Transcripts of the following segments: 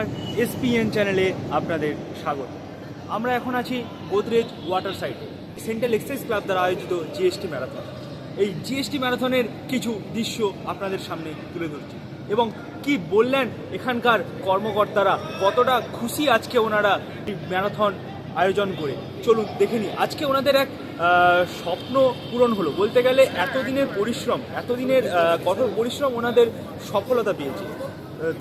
নমস্কার এসপিএন চ্যানেলে আপনাদের স্বাগত। আমরা এখন আছি গোদরেজ ওয়াটার সাইডে সেন্ট্রাল এক্সাইজ ক্লাব দ্বারা আয়োজিত জিএসটি ম্যারাথন এই জিএসটি ম্যারাথনের কিছু দৃশ্য আপনাদের সামনে তুলে ধরছি এবং কি বললেন এখানকার কর্মকর্তারা, কতটা খুশি আজকে ওনারা ম্যারাথন আয়োজন করে। চলুন দেখে নিই। আজকে ওনাদের এক স্বপ্ন পূরণ হলো। বলতে গেলে এতদিনের পরিশ্রম, এতদিনের কঠোর পরিশ্রম ওনাদের সফলতা পেয়েছে।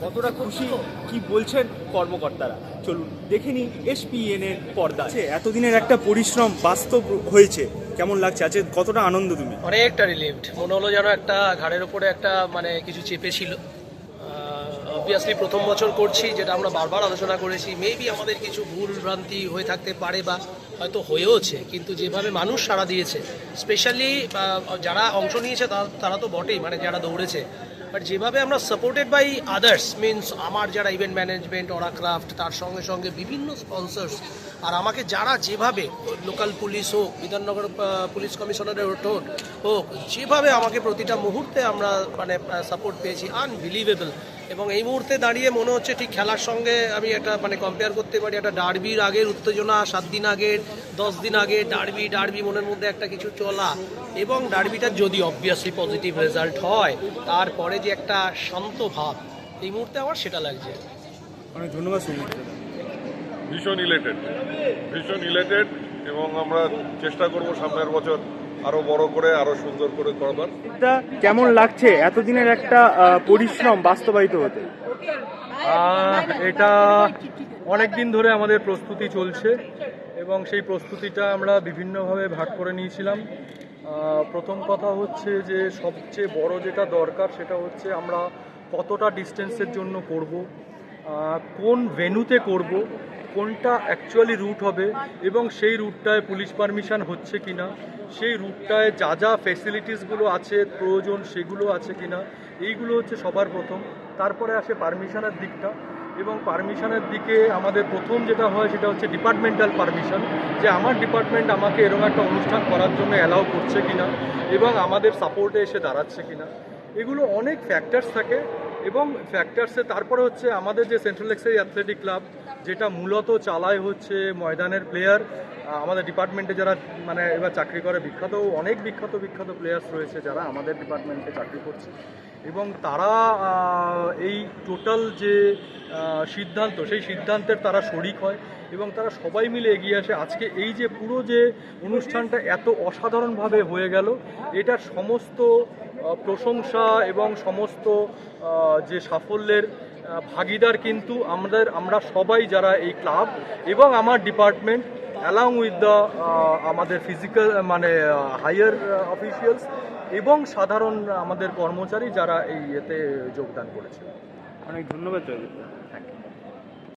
কতটা খুশি কি বলছেন কর্মকর্তারা? চলুন দেখে নিই এসপিএন এর পর্দা আছে এতদিনের একটা পরিশ্রম বাস্তব হয়েছে কেমন লাগছে? আজকে কতটা আনন্দ তুমি? অনেকটা রিলিভড মনে হলো যেন একটা ঘাড়ের উপরে একটা মানে কিছু চেপে ছিল অবভিয়াসলি প্রথম বছর করছি যেটা আমরা বারবার আলোচনা করেছি। মেবি আমাদের কিছু ভুল ভ্রান্তি হয়ে থাকতে পারে বা হয়তো হয়েওছে কিন্তু যেভাবে মানুষ সাড়া দিয়েছে স্পেশালি যারা অংশ নিয়েছে তা- তারা তো বটেই মানে যারা দৌড়েছে। বাট যেভাবে আমরা সাপোর্টেড বাই আদার্স মিনস আমার যারা ইভেন্ট ম্যানেজমেন্ট ওরা ক্রাফট তার সঙ্গে সঙ্গে বিভিন্ন স্পন্সার্স আর আমাকে যারা যেভাবে লোকাল পুলিশ হোক, বিধাননগর পুলিশ কমিশনারের হোক হোক, যেভাবে আমাকে প্রতিটা মুহূর্তে আমরা মানে সাপোর্ট পেয়েছি আনবিলিভেবল এবং এই মুহূর্তে দাঁড়িয়ে মনে হচ্ছে ঠিক খেলার সঙ্গে আমি এটা মানে কম্পেয়ার করতে পারি। একটা ডার্বির আগের উত্তেজনা সাত দিন আগের দশ দিন আগে ডার্বি ডার্বি মনের মধ্যে একটা কিছু চলা। এবং ডার্বিটার যদি অবভিয়াসলি পজিটিভ রেজাল্ট হয় তারপরে যে একটা শান্ত ভাব এই মুহূর্তে আমার সেটা লাগছে। অনেক ধন্যবাদ ভীষণ ইলেটেড ভীষণ ইলেটেড এবং আমরা চেষ্টা করব সামনের বছর আরও বড় করে আরও সুন্দর করে করবার। কেমন লাগছে? এতদিনের একটা পরিশ্রম বাস্তবায়িত হতে। এটা অনেক দিন ধরে আমাদের প্রস্তুতি চলছে এবং সেই প্রস্তুতিটা আমরা বিভিন্নভাবে ভাগ করে নিয়েছিলাম। প্রথম কথা হচ্ছে যে সবচেয়ে বড় যেটা দরকার সেটা হচ্ছে আমরা কতটা ডিস্টেন্সের জন্য করব কোন ভেন্যুতে করব কোনটা অ্যাকচুয়ালি রুট হবে এবং সেই রুটটায় পুলিশ পারমিশন হচ্ছে কিনা, সেই রুটটায় যা যা ফেসিলিটিসগুলো আছে, প্রয়োজন সেগুলো আছে কিনা, এইগুলো হচ্ছে সবার প্রথম। তারপরে আসে পারমিশনের দিকটা এবং পারমিশনের দিকে আমাদের প্রথম যেটা হয় সেটা হচ্ছে ডিপার্টমেন্টাল পারমিশন যে আমার ডিপার্টমেন্ট আমাকে এরকম একটা অনুষ্ঠান করার জন্য অ্যালাউ করছে কিনা এবং আমাদের সাপোর্টে এসে দাঁড়াচ্ছে কিনা। এগুলো অনেক ফ্যাক্টরস থাকে। এবং ফ্যাক্টরসে তারপরে হচ্ছে আমাদের যে সেন্ট্রাল এক্সাইজ অ্যাথলেটিক ক্লাব যেটা মূলত চালায় হচ্ছে ময়দানের প্লেয়ার আমাদের ডিপার্টমেন্টে যারা মানে এবার চাকরি করে বিখ্যাত, অনেক বিখ্যাত বিখ্যাত প্লেয়ার্স রয়েছে যারা আমাদের ডিপার্টমেন্টে চাকরি করছে। এবং তারা এই টোটাল যে সিদ্ধান্ত, সেই সিদ্ধান্তের তারা শরিক হয় এবং তারা সবাই মিলে এগিয়ে আসে। আজকে এই যে পুরো যে অনুষ্ঠানটা এত অসাধারণভাবে হয়ে গেল, এটার সমস্ত প্রশংসা এবং সমস্ত যে সাফল্যের ভাগিদার কিন্তু আমাদের আমরা সবাই যারা এই ক্লাব এবং আমার ডিপার্টমেন্ট অ্যালং উইথ দ্য আমাদের ফিজিক্যাল মানে হায়ার অফিসিয়ালস এবং সাধারণ আমাদের কর্মচারী যারা এই এতে যোগদান করেছে। অনেক ধন্যবাদ থ্যাংক ইউ